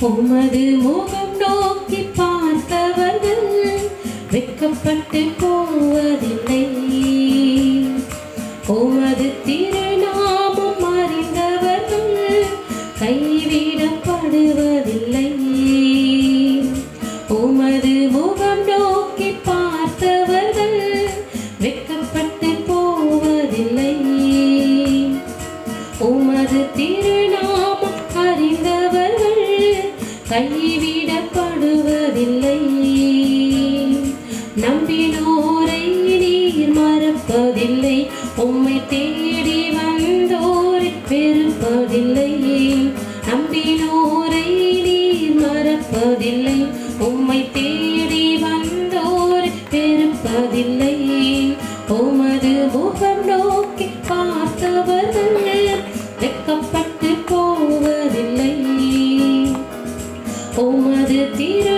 உமது முகம் நோக்கி பார்த்தவர்கள் வெக்கப்பட்டு போவதில்லை. உமது திருநாமம் அறிந்தவர்கள் கைவிடப்ப கைவிடப்படுவதில்லை நம்பினோரை நீர் மறப்பதில்லை. உம்மை தேடி வந்தோரை பெருப்பதில்லை நம்பினோரை நீர் மறப்பதில்லை. உம்மை தேடி வந்தோரை பெருப்பதில்லை உமது முகம் நோக்கி உமது திருநாமம் அறிந்த